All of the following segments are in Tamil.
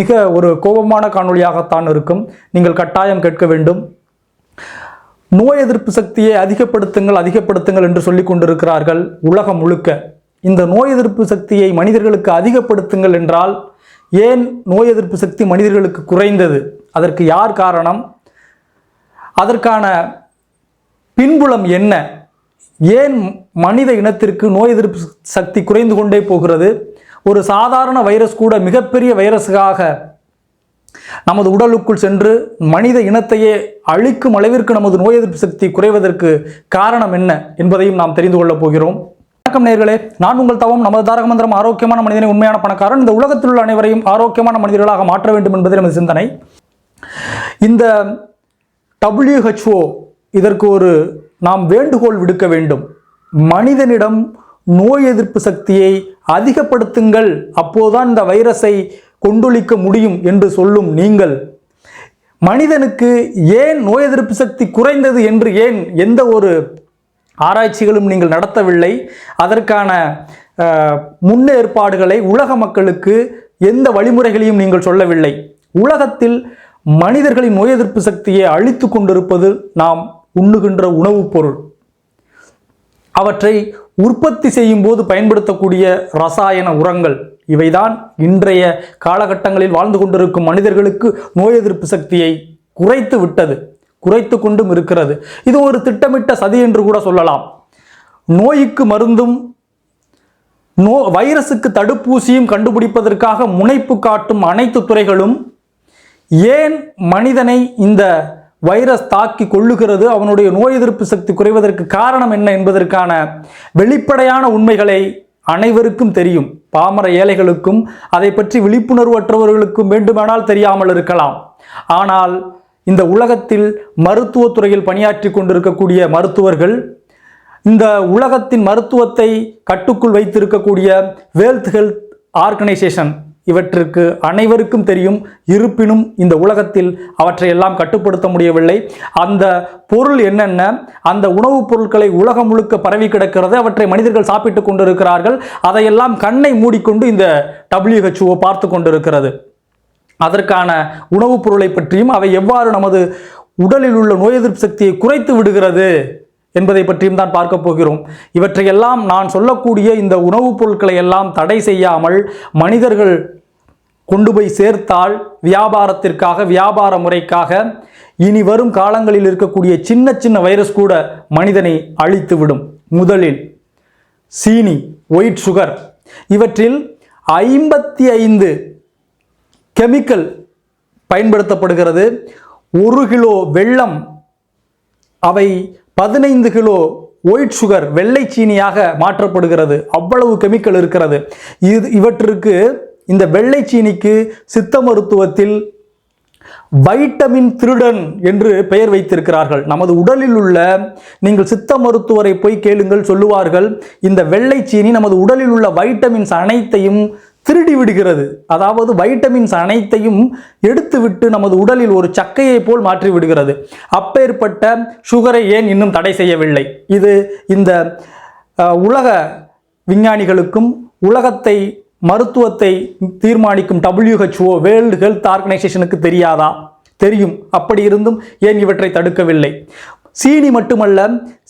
மிக ஒரு கோபமான காணொளியாகத்தான் இருக்கும். நீங்கள் கட்டாயம் கேட்க வேண்டும். நோய் எதிர்ப்பு சக்தியை அதிகப்படுத்துங்கள் அதிகப்படுத்துங்கள் என்று சொல்லிக் கொண்டிருக்கிறார்கள் உலகம் முழுக்க. இந்த நோய் எதிர்ப்பு சக்தியை மனிதர்களுக்கு அதிகப்படுத்துங்கள் என்றால் ஏன் நோய் எதிர்ப்பு சக்தி மனிதர்களுக்கு குறைந்தது? அதற்கு யார் காரணம்? அதற்கான பின்புலம் என்ன? ஏன் மனித இனத்திற்கு நோய் எதிர்ப்பு சக்தி குறைந்து கொண்டே போகிறது? ஒரு சாதாரண வைரஸ் கூட மிகப்பெரிய வைரஸுக்காக நமது உடலுக்குள் சென்று மனித இனத்தையே அழிக்கும் அளவிற்கு நமது நோய் எதிர்ப்பு சக்தி குறைவதற்கு காரணம் என்ன என்பதையும் நாம் தெரிந்து கொள்ளப் போகிறோம். வணக்கம் நேர்களே நான் உங்கள் தவம் நமது தாரக மந்திரம் ஆரோக்கியமான மனிதனை உண்மையான பணக்காரன். இந்த உலகத்தில் உள்ள அனைவரையும் ஆரோக்கியமான மனிதர்களாக மாற்ற வேண்டும் என்பதே நமது சிந்தனை. இந்த டபிள்யூஹெச்ஓ இதற்கு ஒரு நாம் வேண்டுகோள் விடுக்க வேண்டும். மனிதனிடம் நோய் எதிர்ப்பு சக்தியை அதிகப்படுத்துங்கள் அப்போதுதான் இந்த வைரஸை கொண்டொழிக்க முடியும் என்று சொல்லும் நீங்கள். மனிதனுக்கு ஏன் நோய் எதிர்ப்பு சக்தி குறைந்தது என்று ஏன் எந்த ஒரு ஆராய்ச்சிகளும் நீங்கள் நடத்தவில்லை? அதற்கான முன்னேற்பாடுகளை உலக மக்களுக்கு எந்த வழிமுறைகளையும் நீங்கள் சொல்லவில்லை. உலகத்தில் மனிதர்களின் நோய் எதிர்ப்பு சக்தியை அழித்து கொண்டிருப்பது நாம் உண்ணுகின்ற உணவுப் பொருள். அவற்றை உற்பத்தி செய்யும் போது பயன்படுத்தக்கூடிய ரசாயன உரங்கள். இவைதான் இன்றைய காலகட்டங்களில் வாழ்ந்து கொண்டிருக்கும் மனிதர்களுக்கு நோய் எதிர்ப்பு சக்தியை குறைத்து விட்டது குறைத்து கொண்டும் இருக்கிறது. இது ஒரு திட்டமிட்ட சதி என்று கூட சொல்லலாம். நோய்க்கு மருந்தும் நோ வைரஸுக்கு தடுப்பூசியும் கண்டுபிடிப்பதற்காக முனைப்பு காட்டும் அனைத்து துறைகளும் ஏன் மனிதனை இந்த வைரஸ் தாக்கி கொள்ளுகிறது அவனுடைய நோய் எதிர்ப்பு சக்தி குறைவதற்கு காரணம் என்ன என்பதற்கான வெளிப்படையான உண்மைகளை அனைவருக்கும் தெரியும். பாமர ஏழைகளுக்கும் அதை பற்றி விழிப்புணர்வற்றவர்களுக்கும் வேண்டுமானால் தெரியாமல் இருக்கலாம். ஆனால் இந்த உலகத்தில் மருத்துவத்துறையில் பணியாற்றி கொண்டிருக்கக்கூடிய மருத்துவர்கள் இந்த உலகத்தின் மருத்துவத்தை கட்டுக்குள் வைத்திருக்கக்கூடிய வேல்த் ஹெல்த் ஆர்கனைசேஷன் இவற்றிற்கு அனைவருக்கும் தெரியும். இருப்பினும் இந்த உலகத்தில் அவற்றை எல்லாம் கட்டுப்படுத்த முடியவில்லை. அந்த பொருள் என்னென்ன? அந்த உணவுப் பொருட்களை உலகம் முழுக்க பரவி கிடக்கிறது. அவற்றை மனிதர்கள் சாப்பிட்டு கொண்டிருக்கிறார்கள். அதையெல்லாம் கண்ணை மூடிக்கொண்டு இந்த டபிள்யூஹெச்ஓ பார்த்து கொண்டிருக்கிறது. அதற்கான உணவுப் பொருளை பற்றியும் அவை எவ்வாறு நமது உடலில் உள்ள நோய் எதிர்ப்பு சக்தியை குறைத்து விடுகிறது? என்பதை பற்றியும் தான் பார்க்க போகிறோம். இவற்றையெல்லாம் நான் சொல்லக்கூடிய இந்த உணவுப் பொருட்களை எல்லாம் தடை செய்யாமல் மனிதர்கள் கொண்டு போய் சேர்த்தால் வியாபாரத்திற்காக வியாபார முறைக்காக இனி வரும் காலங்களில் இருக்கக்கூடிய சின்ன சின்ன வைரஸ் கூட மனிதனை அழித்துவிடும். முதலில் சீனி ஒயிட் சுகர் இவற்றில் ஐம்பத்தி ஐந்து கெமிக்கல் பயன்படுத்தப்படுகிறது. ஒரு கிலோ வெள்ளம் அவை பதினைந்து கிலோ ஒயிட் சுகர் வெள்ளை சீனியாக மாற்றப்படுகிறது. அவ்வளவு கெமிக்கல் இருக்கிறது. இது இவற்றிற்கு இந்த வெள்ளை சீனிக்கு சித்த மருத்துவத்தில் வைட்டமின் திருடன் என்று பெயர் வைத்திருக்கிறார்கள். நமது உடலில் உள்ள நீங்கள் சித்த மருத்துவரை போய் கேளுங்கள் சொல்லுவார்கள். இந்த வெள்ளை சீனி நமது உடலில் உள்ள வைட்டமின்ஸ் அனைத்தையும் திருடி விடுகிறது. அதாவது வைட்டமின்ஸ் அனைத்தையும் எடுத்துவிட்டு நமது உடலில் ஒரு சக்கையை போல் மாற்றி விடுகிறது. அப்பேற்பட்ட சுகரை ஏன் இன்னும் தடை செய்யவில்லை? இது இந்த உலக விஞ்ஞானிகளுக்கும் உலகத்தை மருத்துவத்தை தீர்மானிக்கும் டபிள்யூஹெச்ஓ வேர்ல்டு ஹெல்த் ஆர்கனைசேஷனுக்கு தெரியாதா? தெரியும். அப்படி இருந்தும் ஏன் இவற்றை தடுக்கவில்லை? சீனி மட்டுமல்ல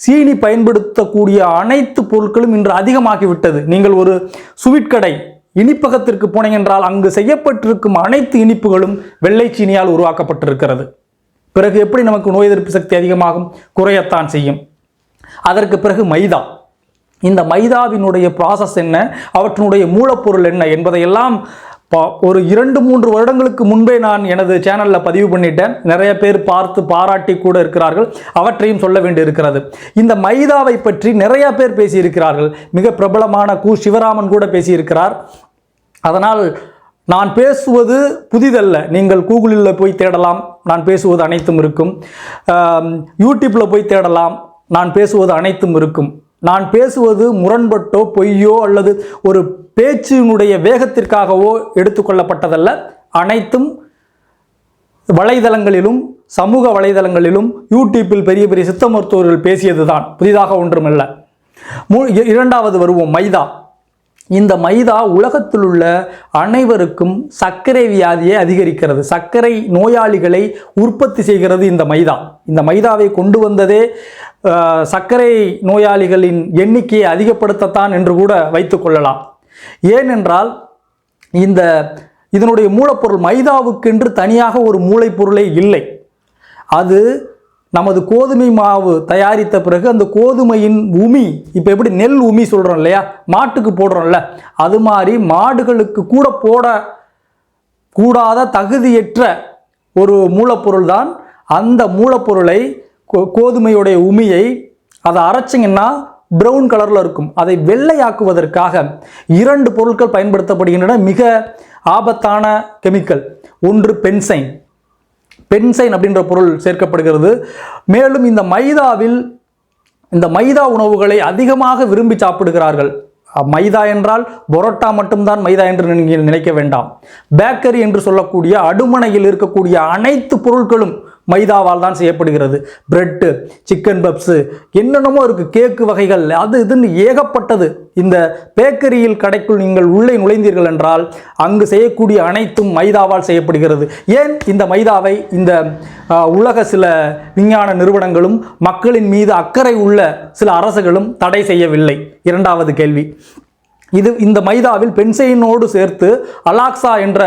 சீனி பயன்படுத்தக்கூடிய அனைத்து பொருட்களும் இன்று அதிகமாகிவிட்டது. நீங்கள் ஒரு ஸ்வீட் கடை இனிப்பகத்திற்கு போனேன் என்றால் அங்கு செய்யப்பட்டிருக்கும் அனைத்து இனிப்புகளும் வெள்ளை சீனியால் உருவாக்கப்பட்டிருக்கிறது. பிறகு எப்படி நமக்கு நோய் எதிர்ப்பு சக்தி அதிகமாகும்? குறையத்தான் செய்யும். அதற்கு பிறகு மைதா. இந்த மைதாவினுடைய ப்ராசஸ் என்ன? அவற்றினுடைய மூலப்பொருள் என்ன? என்பதையெல்லாம் ஒரு இரண்டு மூன்று வருடங்களுக்கு முன்பே நான் எனது சேனலில் பதிவு பண்ணிட்டேன். நிறைய பேர் பார்த்து பாராட்டி கூட இருக்கிறார்கள். அவற்றையும் சொல்ல வேண்டியிருக்கிறது. இந்த மைதாவை பற்றி நிறைய பேர் பேசியிருக்கிறார்கள். மிக பிரபலமான கு சிவராமன் கூட பேசியிருக்கிறார். அதனால் நான் பேசுவது புதிதல்ல. நீங்கள் கூகுளில் போய் தேடலாம். நான் பேசுவது அனைத்தும் இருக்கும். யூடியூப்பில் போய் தேடலாம். நான் பேசுவது அனைத்தும் இருக்கும். நான் பேசுவது முரண்பட்டோ பொய்யோ அல்லது ஒரு பேச்சினுடைய வேகத்திற்காகவோ எடுத்துக்கொள்ளப்பட்டதல்ல அனைத்தும் வலைதளங்களிலும் சமூக வலைதளங்களிலும் யூடியூப்பில் பெரிய பெரிய சித்த மருத்துவர்கள் பேசியது தான் புதிதாக ஒன்றுமில்லை. மூ இரண்டாவது வருவோம் மைதா. இந்த மைதா உலகத்தில் உள்ள அனைவருக்கும் சர்க்கரை வியாதியை அதிகரிக்கிறது. சர்க்கரை நோயாளிகளை உற்பத்தி செய்கிறது இந்த மைதா. இந்த மைதாவை கொண்டு வந்ததே சர்க்கரை நோயாளிகளின் எண்ணிக்கையை அதிகப்படுத்தத்தான் என்று கூட வைத்துக்கொள்ளலாம் ஏனென்றால் இந்த இதனுடைய மூலப்பொருள் மைதாவுக்கென்று தனியாக ஒரு மூளைப்பொருளே இல்லை. அது நமது கோதுமை மாவு தயாரித்த பிறகு அந்த கோதுமையின் உமி இப்போ எப்படி நெல் உமி சொல்கிறோம் இல்லையா? மாட்டுக்கு போடுறோம்ல. அது மாதிரி மாடுகளுக்கு கூட போட கூடாத தகுதியற்ற ஒரு மூலப்பொருள் தான் அந்த மூலப்பொருளை கோதுமையுடைய உமியை அதை அரைச்சிங்கன்னா ப்ரௌன் கலரில் இருக்கும். அதை வெள்ளையாக்குவதற்காக இரண்டு பொருட்கள் பயன்படுத்தப்படுகின்றன. மிக ஆபத்தான கெமிக்கல் ஒன்று பென்சைன். பென்சைன் அப்படின்ற பொருள் சேர்க்கப்படுகிறது. மேலும் இந்த மைதாவில் இந்த மைதா உணவுகளை அதிகமாக விரும்பி சாப்பிடுகிறார்கள். மைதா என்றால் பொரோட்டா மட்டும்தான் மைதா என்று நீங்கள் நினைக்க வேண்டாம். பேக்கரி என்று சொல்லக்கூடிய அடுமனையில் இருக்கக்கூடிய அனைத்து பொருட்களும் மைதாவால் தான் செய்யப்படுகிறது. பிரெட்டு சிக்கன் பப்ஸு என்னென்னமோ இருக்குது கேக்கு வகைகள் அது இதுன்னு ஏகப்பட்டது. இந்த பேக்கரியில் கடைக்குள் நீங்கள் உள்ளே நுழைந்தீர்கள் என்றால் அங்கு செய்யக்கூடிய அனைத்தும் மைதாவால் செய்யப்படுகிறது. ஏன் இந்த மைதாவை இந்த உலக சில விஞ்ஞான நிறுவனங்களும் மக்களின் மீது அக்கறை உள்ள சில அரசுகளும் தடை செய்யவில்லை? இரண்டாவது கேள்வி. இது இந்த மைதாவில் பென்சைனோடு சேர்த்து அலாக்சா என்ற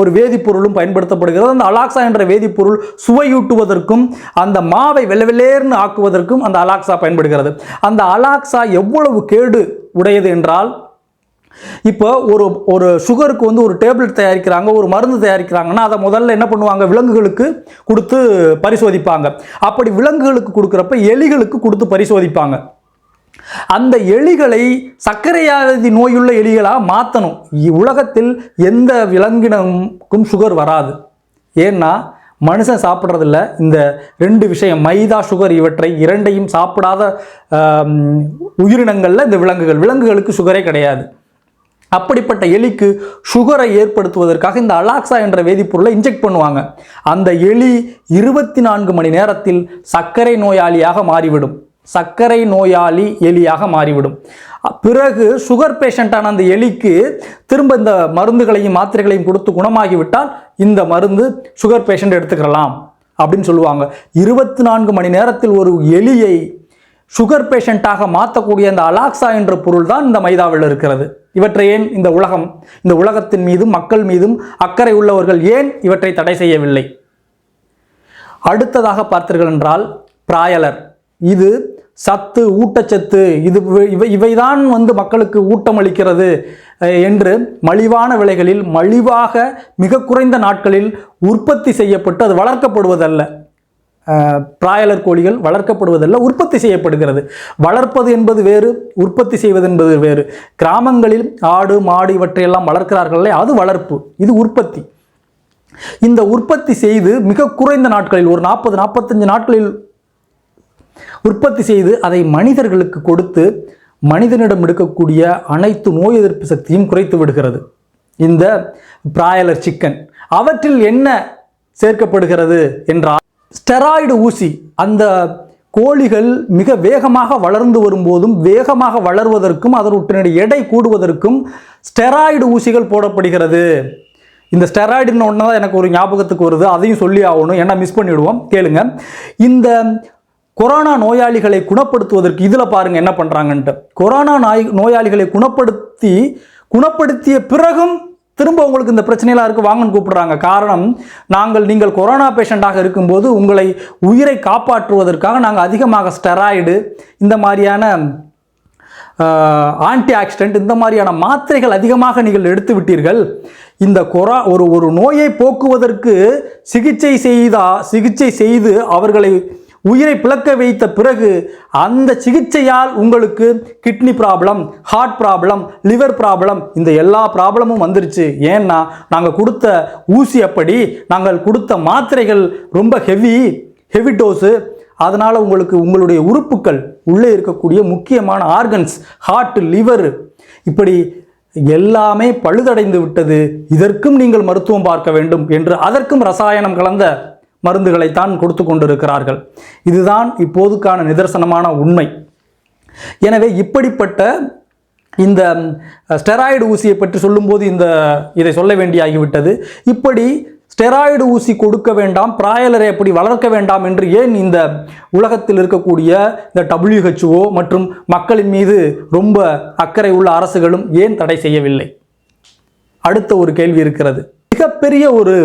ஒரு வேதிப்பொருளும் பயன்படுத்தப்படுகிறது. அந்த அலாக்சா என்ற வேதிப்பொருள் சுவையூட்டுவதற்கும் அந்த மாவை வெள்ளவெள்ளேர்னு ஆக்குவதற்கும் அந்த அலாக்சா பயன்படுகிறது. அந்த அலாக்சா எவ்வளவு கேடு உடையது என்றால் இப்போ ஒரு ஒரு சுகருக்கு வந்து ஒரு டேப்லெட் தயாரிக்கிறாங்க ஒரு மருந்து தயாரிக்கிறாங்கன்னா அதை முதல்ல என்ன பண்ணுவாங்க? விலங்குகளுக்கு கொடுத்து பரிசோதிப்பாங்க. அப்படி விலங்குகளுக்கு கொடுக்குறப்ப எலிகளுக்கு கொடுத்து பரிசோதிப்பாங்க. அந்த எலிகளை சர்க்கரையாதி நோயுள்ள எலிகளாக மாற்றணும் உலகத்தில் எந்த விலங்கினமுக்கும் சுகர் வராது. ஏன்னா மனுஷன் சாப்பிட்றதில்ல. இந்த ரெண்டு விஷயம் மைதா சுகர் இவற்றை இரண்டையும் சாப்பிடாத உயிரினங்களில் இந்த விலங்குகள். விலங்குகளுக்கு சுகரே கிடையாது. அப்படிப்பட்ட எலிக்கு சுகரை ஏற்படுத்துவதற்காக இந்த அலாக்சா என்ற வேதிப்பொருளை இன்ஜெக்ட் பண்ணுவாங்க. அந்த எலி இருபத்தி நான்கு மணி நேரத்தில் சர்க்கரை நோயாளியாக மாறிவிடும். சர்க்கரை நோயாளி எலியாக மாறிவிடும். பிறகு சுகர் பேஷண்ட்டான அந்த எலிக்கு திரும்ப இந்த மருந்துகளையும் மாத்திரைகளையும் கொடுத்து குணமாகிவிட்டால் இந்த மருந்து சுகர் பேஷண்ட் எடுத்துக்கலாம் அப்படின்னு சொல்லுவாங்க. இருபத்தி நான்கு மணி நேரத்தில் ஒரு எலியை சுகர் பேஷண்ட்டாக மாற்றக்கூடிய அந்த அலாக்ஸா என்ற பொருள் தான் இந்த மைதாவில் இருக்கிறது. இவற்றை ஏன் இந்த உலகம் இந்த உலகத்தின் மீதும் மக்கள் மீதும் அக்கறை உள்ளவர்கள் ஏன் இவற்றை தடை செய்யவில்லை? அடுத்ததாக பார்த்தீர்கள் என்றால் பிராயலர். இது சத்து ஊட்டச்சத்து இது இவை இவைதான் வந்து மக்களுக்கு ஊட்டம் அளிக்கிறது என்று மலிவான விலைகளில் மலிவாக மிக குறைந்த நாட்களில் உற்பத்தி செய்யப்பட்டு அது வளர்க்கப்படுவதல்ல. பிராயலர் கோழிகள் வளர்க்கப்படுவதல்ல உற்பத்தி செய்யப்படுகிறது. வளர்ப்பது என்பது வேறு உற்பத்தி செய்வது என்பது வேறு. கிராமங்களில் ஆடு மாடு இவற்றையெல்லாம் வளர்க்கிறார்களே அது வளர்ப்பு இது உற்பத்தி. இந்த உற்பத்தி செய்து மிக குறைந்த நாட்களில் ஒரு நாற்பது நாற்பத்தஞ்சு நாட்களில் உற்பத்தி செய்து அதை மனிதர்களுக்கு கொடுத்து மனிதனிடம் எடுக்கக்கூடிய அனைத்து நோய் எதிர்ப்பு சக்தியும் குறைத்து விடுகிறது. இந்த பிராயலர் சிக்கன் அவற்றில் என்ன சேர்க்கப்படுகிறது என்றால் ஸ்டெராய்டு ஊசி அந்த கோழிகள் மிக வேகமாக வளர்ந்து வரும்போதும் வேகமாக வளர்வதற்கும் அதனுடைய எடை கூடுவதற்கும் ஸ்டெராய்டு ஊசிகள் போடப்படுகிறது. இந்த ஸ்டெராய்டுன்னு ஒன்று தான் எனக்கு ஒரு ஞாபகத்துக்கு வருது. அதையும் சொல்லி ஆகணும். ஏன்னா மிஸ் பண்ணிவிடுவோம் கேளுங்க. இந்த கொரோனா நோயாளிகளை குணப்படுத்துவதற்கு இதில் பாருங்கள் என்ன பண்ணுறாங்கன்ட்டு கொரோனா நாய் நோயாளிகளை குணப்படுத்தி குணப்படுத்திய பிறகும் திரும்ப உங்களுக்கு இந்த பிரச்சனையெல்லாம் இருக்குது வாங்கன்னு கூப்பிடுறாங்க. காரணம் நாங்கள் நீங்கள் கொரோனா பேஷண்ட்டாக இருக்கும்போது உங்களை உயிரை காப்பாற்றுவதற்காக நாங்கள் அதிகமாக ஸ்டெராய்டு இந்த மாதிரியான ஆன்டி ஆக்சிடென்ட் இந்த மாதிரியான மாத்திரைகள் அதிகமாக நீங்கள் எடுத்து விட்டீர்கள். இந்த கொரா ஒரு ஒரு நோயை போக்குவதற்கு சிகிச்சை செய்தா சிகிச்சை செய்து அவர்களை உயிரை பிளக்க வைத்த பிறகு அந்த சிகிச்சையால் உங்களுக்கு kidney problem heart problem liver problem இந்த எல்லா ப்ராப்ளமும் வந்துருச்சு. ஏன்னா நாங்கள் கொடுத்த ஊசி அப்படி நாங்கள் கொடுத்த மாத்திரைகள் ரொம்ப ஹெவி ஹெவி டோஸு அதனால் உங்களுக்கு உங்களுடைய உறுப்புக்கள் உள்ளே இருக்கக்கூடிய முக்கியமான ஆர்கன்ஸ் ஹார்ட் லிவர் இப்படி எல்லாமே பழுதடைந்து விட்டது. இதற்கும் நீங்கள் மருத்துவம் பார்க்க வேண்டும் என்று அதற்கும் ரசாயனம் கலந்த மருந்துகளைத்தான் கொடுத்து கொண்டிருக்கிறார்கள். இதுதான் இப்போதுக்கான நிதர்சனமான உண்மை. எனவே இப்படிப்பட்ட இந்த ஸ்டெராய்டு ஊசியை பற்றி சொல்லும்போது இந்த இதை சொல்ல வேண்டியாகிவிட்டது. இப்படி ஸ்டெராய்டு ஊசி கொடுக்க வேண்டாம் பிராயலரை அப்படி வளர்க்க வேண்டாம் என்று ஏன் இந்த உலகத்தில் இருக்கக்கூடிய இந்த டபிள்யூஹெச்ஓ மற்றும் மக்களின் மீது ரொம்ப அக்கறை உள்ள அரசுகளும் ஏன் தடை செய்யவில்லை? அடுத்த ஒரு கேள்வி இருக்கிறது. மிகப்பெரிய ஒரு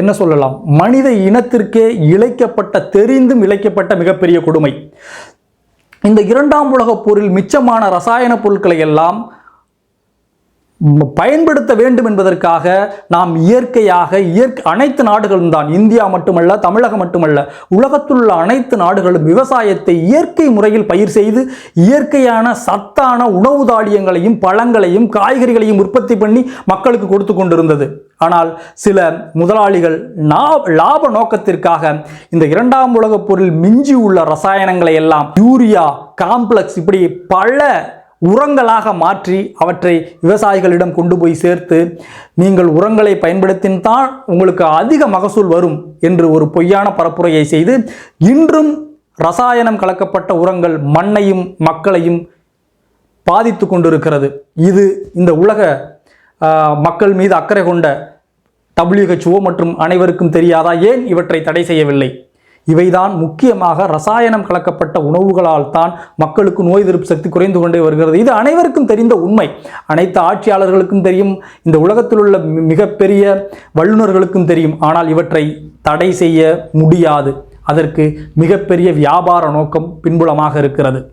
என்ன சொல்லலாம்? மனித இனத்திற்கே இழைக்கப்பட்ட தெரிந்தும் இழைக்கப்பட்ட மிகப்பெரிய கொடுமை. இந்த இரண்டாம் உலகப் போரில் மிச்சமான ரசாயன பொருட்களை எல்லாம் பயன்படுத்த வேண்டும் என்பதற்காக நாம் இயற்கையாக இயற்கை அனைத்து நாடுகளும் தான் இந்தியா மட்டுமல்ல தமிழகம் மட்டுமல்ல உலகத்துள்ள அனைத்து நாடுகளும் விவசாயத்தை இயற்கை முறையில் பயிர் செய்து இயற்கையான சத்தான உணவு தானியங்களையும் பழங்களையும் காய்கறிகளையும் உற்பத்தி பண்ணி மக்களுக்கு கொடுத்து கொண்டிருந்தது. ஆனால் சில முதலாளிகள் லாப நோக்கத்திற்காக இந்த இரண்டாம் உலகப் பொருள் மிஞ்சி உள்ள ரசாயனங்களை எல்லாம் யூரியா காம்ப்ளெக்ஸ் இப்படி பல உரங்களாக மாற்றி அவற்றை விவசாயிகளிடம் கொண்டு போய் சேர்த்து நீங்கள் உரங்களை பயன்படுத்தினால் உங்களுக்கு அதிக மகசூல் வரும் என்று ஒரு பொய்யான பரப்புரையை செய்து இன்றும் ரசாயனம் கலக்கப்பட்ட உரங்கள் மண்ணையும் மக்களையும் பாதித்து கொண்டிருக்கிறது. இது இந்த உலக மக்கள் மீது அக்கறை கொண்ட டபிள்யூஹெச்ஓ மற்றும் அனைவருக்கும் தெரியாதா? ஏன் இவற்றை தடை செய்யவில்லை? இவைதான் முக்கியமாக ரசாயனம் கலக்கப்பட்ட உணவுகளால் தான் மக்களுக்கு நோய் எதிர்ப்பு சக்தி குறைந்து கொண்டே வருகிறது. இது அனைவருக்கும் தெரிந்த உண்மை. அனைத்து ஆட்சியாளர்களுக்கும் தெரியும். இந்த உலகத்தில் உள்ள மி- மிகப்பெரிய வல்லுநர்களுக்கும் தெரியும். ஆனால் இவற்றை தடை செய்ய முடியாது. அதற்கு மிகப்பெரிய வியாபார நோக்கம் பின்புலமாக இருக்கிறது.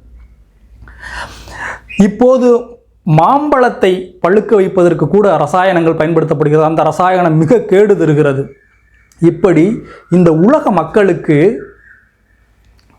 இப்போது மாம்பழத்தை பழுக்க வைப்பதற்கு கூட ரசாயனங்கள் பயன்படுத்தப்படுகிறது. அந்த ரசாயனம் மிக கேடு தருகிறது. இப்படி இந்த உலக மக்களுக்கு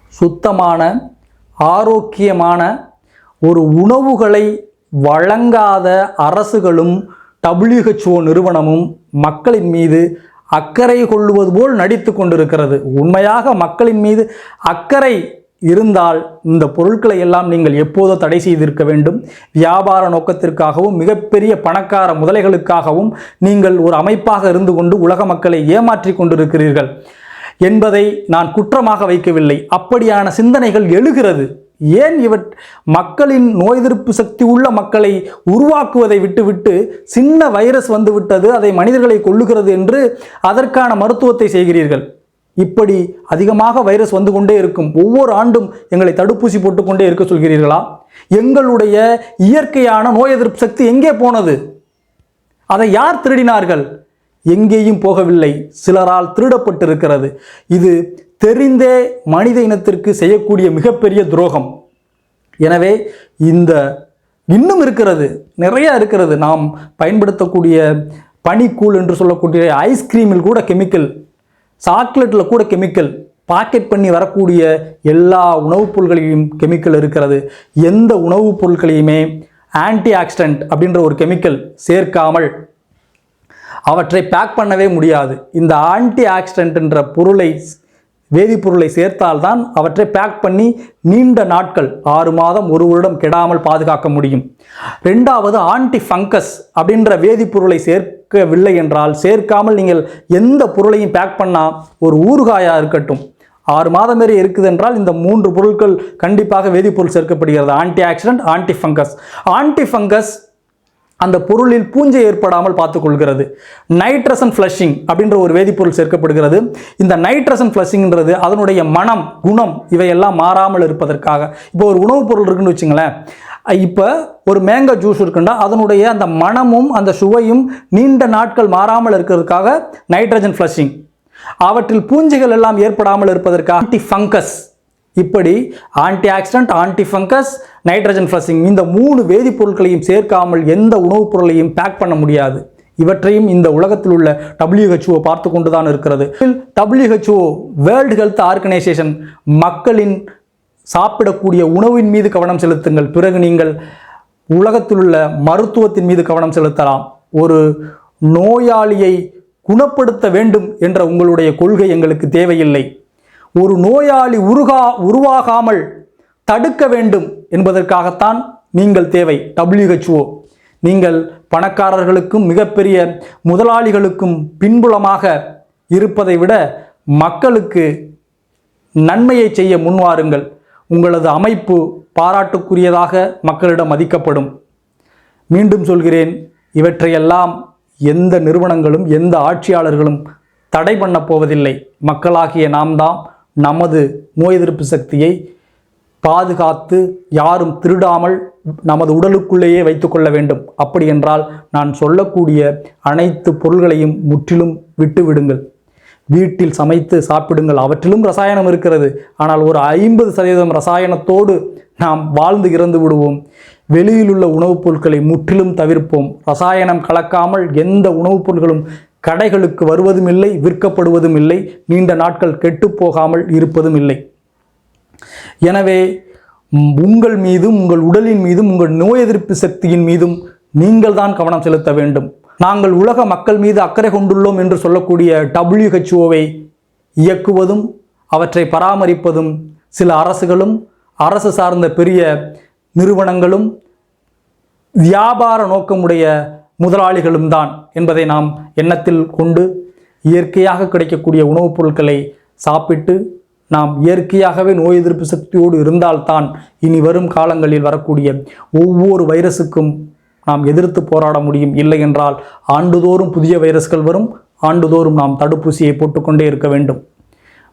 சுத்தமான ஆரோக்கியமான ஒரு உணவுகளை வழங்காத அரசுகளும் டபிள்யூஹெச்ஓ நிறுவனமும் மக்களின் மீது அக்கறை கொள்ளுவது போல் நடித்து கொண்டிருக்கிறது. உண்மையாக மக்களின் மீது அக்கறை இருந்தால் இந்த பொருட்களை எல்லாம் நீங்கள் எப்போதோ தடை செய்திருக்க வேண்டும். வியாபார நோக்கத்திற்காகவும் மிகப்பெரிய பணக்கார முதலைகளுக்காகவும் நீங்கள் ஒரு அமைப்பாக இருந்து கொண்டு உலக மக்களை ஏமாற்றிக் கொண்டிருக்கிறீர்கள் என்பதை நான் குற்றமாக வைக்கவில்லை. அப்படியான சிந்தனைகள் எழுகிறது. ஏன் இவற் மக்களின் நோய் எதிர்ப்பு சக்தி உள்ள மக்களை உருவாக்குவதை விட்டுவிட்டு சின்ன வைரஸ் வந்துவிட்டது அதை மனிதர்களை கொள்ளுகிறது என்று அதற்கான மருத்துவத்தை செய்கிறீர்கள்? இப்படி அதிகமாக வைரஸ் வந்து கொண்டே இருக்கும். ஒவ்வொரு ஆண்டும் எங்களை தடுப்பூசி போட்டுக்கொண்டே இருக்க சொல்கிறீர்களா? எங்களுடைய இயற்கையான நோய் எதிர்ப்பு சக்தி எங்கே போனது? அதை யார் திருடினார்கள்? எங்கேயும் போகவில்லை. சிலரால் திருடப்பட்டிருக்கிறது. இது தெரிந்தே மனித இனத்திற்கு செய்யக்கூடிய மிகப்பெரிய துரோகம். எனவே இந்த இன்னும் இருக்கிறது. நிறைய இருக்கிறது. நாம் பயன்படுத்தக்கூடிய பனிக்கூழ் என்று சொல்லக்கூடிய ஐஸ்கிரீமில் கூட கெமிக்கல் சாக்லேட்டில் கூட கெமிக்கல் பாக்கெட் பண்ணி வரக்கூடிய எல்லா உணவுப் பொருட்களிலும் கெமிக்கல் இருக்கிறது. எந்த உணவுப் பொருட்களையுமே ஆன்டி ஆக்சிடென்ட் அப்படின்ற ஒரு கெமிக்கல் சேர்க்காமல் அவற்றை பேக் பண்ணவே முடியாது. இந்த ஆன்டி ஆக்சிடென்ட்ன்ற பொருளை வேதிப்பொருளை சேர்த்தால்தான் அவற்றை பேக் பண்ணி நீண்ட நாட்கள் ஆறு மாதம் ஒரு வருடம் கெடாமல் பாதுகாக்க முடியும். ரெண்டாவது ஆன்டி ஃபங்கஸ் அப்படின்ற வேதிப்பொருளை சேர்க்கவில்லை என்றால் சேர்க்காமல் நீங்கள் எந்த பொருளையும் பேக் பண்ணால் ஒரு ஊறுகாயாக இருக்கட்டும். ஆறு மாதம் வரை இருக்குது என்றால் இந்த மூன்று பொருட்கள் கண்டிப்பாக வேதிப்பொருள் சேர்க்கப்படுகிறது. Antioxidant anti fungus anti fungus அந்த பொருளில் பூஞ்சை ஏற்படாமல் பார்த்துக்கொள்கிறது. நைட்ரசன் ஃப்ளஷிங் அப்படின்ற ஒரு வேதிப்பொருள் சேர்க்கப்படுகிறது. இந்த நைட்ரசன் ஃப்ளஷிங்ன்றது அதனுடைய மனம் குணம் இவையெல்லாம் மாறாமல் இருப்பதற்காக. இப்போ ஒரு உணவுப் பொருள் இருக்குன்னு வச்சுங்களேன். இப்போ ஒரு மேங்கோ ஜூஸ் இருக்குன்னா அதனுடைய அந்த மனமும் அந்த சுவையும் நீண்ட நாட்கள் மாறாமல் இருக்கிறதுக்காக நைட்ரஜன் ஃப்ளஷிங் அவற்றில் பூஞ்சைகள் எல்லாம் ஏற்படாமல் இருப்பதற்காக ஆன்டி ஃபங்கஸ் இப்படி antioxidant anti fungus nitrogen flushing இந்த மூணு வேதிப்பொருட்களையும் சேர்க்காமல் எந்த உணவுப் பொருளையும் பேக் பண்ண முடியாது. இவற்றையும் இந்த உலகத்தில் உள்ள டபிள்யூஹெச்ஓ பார்த்து கொண்டு தான் இருக்கிறது. டபிள்யூஹெச்ஓ வேர்ல்டு ஹெல்த் ஆர்கனைசேஷன் மக்களின் சாப்பிடக்கூடிய உணவின் மீது கவனம் செலுத்துங்கள். பிறகு நீங்கள் உலகத்தில் உள்ள மருத்துவத்தின் மீது கவனம் செலுத்தலாம். ஒரு நோயாளியை குணப்படுத்த வேண்டும் என்ற உங்களுடைய கொள்கை எங்களுக்கு தேவையில்லை. ஒரு நோயாளி உருகா உருவாகாமல் தடுக்க வேண்டும் என்பதற்காகத்தான் நீங்கள் தேவை. டபிள்யூஹெச்ஓ நீங்கள் பணக்காரர்களுக்கும் மிகப்பெரிய முதலாளிகளுக்கும் பின்புலமாக இருப்பதை விட மக்களுக்கு நன்மையை செய்ய முன்வாருங்கள். உங்களது அமைப்பு பாராட்டுக்குரியதாக மக்களிடம் மதிக்கப்படும். மீண்டும் சொல்கிறேன் இவற்றையெல்லாம் எந்த நிறுவனங்களும் எந்த ஆட்சியாளர்களும் தடை பண்ண போவதில்லை. மக்களாகிய நாம் தான் நமது நோய் எதிர்ப்பு சக்தியை பாதுகாத்து யாரும் திருடாமல் நமது உடலுக்குள்ளேயே வைத்துக்கொள்ள வேண்டும். அப்படி என்றால் நான் சொல்லக்கூடிய அனைத்து பொருள்களையும் முற்றிலும் விட்டுவிடுங்கள். வீட்டில் சமைத்து சாப்பிடுங்கள். அவற்றிலும் ரசாயனம் இருக்கிறது. ஆனால் ஒரு ஐம்பது சதவீதம் ரசாயனத்தோடு நாம் வாழ்ந்து இறந்து விடுவோம். வெளியில் உள்ள உணவுப் பொருட்களை முற்றிலும் தவிர்ப்போம். ரசாயனம் கலக்காமல் எந்த உணவுப் பொருட்களும் கடைகளுக்கு வருவதும் இல்லை விற்கப்படுவதும் இல்லை நீண்ட நாட்கள் கெட்டுப்போகாமல் இருப்பதும் இல்லை எனவே உங்கள் மீதும் உங்கள் உடலின் மீதும் உங்கள் நோய் எதிர்ப்பு சக்தியின் மீதும் நீங்கள் தான் கவனம் செலுத்த வேண்டும். நாங்கள் உலக மக்கள் மீது அக்கறை கொண்டுள்ளோம் என்று சொல்லக்கூடிய டபிள்யூஹெச்ஓவை இயக்குவதும் அவற்றை பராமரிப்பதும் சில அரசுகளும் அரசு சார்ந்த பெரிய நிறுவனங்களும் வியாபார நோக்கமுடைய முதலாளிகளும் தான் என்பதை நாம் எண்ணத்தில் கொண்டு இயற்கையாக கிடைக்கக்கூடிய உணவுப் பொருட்களை சாப்பிட்டு நாம் இயற்கையாகவே நோய் எதிர்ப்பு சக்தியோடு இருந்தால்தான் இனி வரும் காலங்களில் வரக்கூடிய ஒவ்வொரு வைரஸுக்கும் நாம் எதிர்த்து போராட முடியும். இல்லை என்றால் ஆண்டுதோறும் புதிய வைரஸ்கள் வரும். ஆண்டுதோறும் நாம் தடுப்பூசியை போட்டுக்கொண்டே இருக்க வேண்டும்.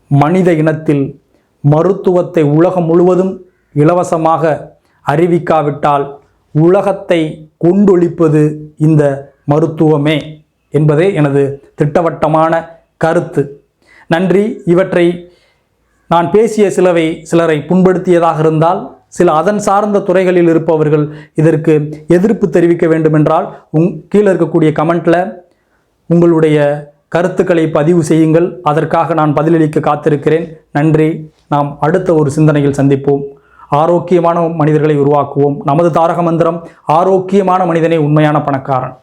மனித இனத்தில் மருத்துவத்தை உலகம் முழுவதும் இலவசமாக அறிவிக்காவிட்டால் உலகத்தை கொண்டொழிப்பது இந்த மருத்துவமே என்பதே எனது திட்டவட்டமான கருத்து. நன்றி. இவற்றை நான் பேசிய சிலவை சிலரை புண்படுத்தியதாக இருந்தால் சில அதன் சார்ந்த துறைகளில் இருப்பவர்கள் இதற்கு எதிர்ப்பு தெரிவிக்க வேண்டுமென்றால் உங் கீழே இருக்கக்கூடிய கமெண்ட்டில் உங்களுடைய கருத்துக்களை பதிவு செய்யுங்கள். அதற்காக நான் பதிலளிக்க காத்திருக்கிறேன். நன்றி. நாம் அடுத்த ஒரு சிந்தனையில் சந்திப்போம். ஆரோக்கியமான மனிதர்களை உருவாக்குவோம். நமது தாரக மந்திரம் ஆரோக்கியமான மனிதனே உண்மையான பணக்காரன்.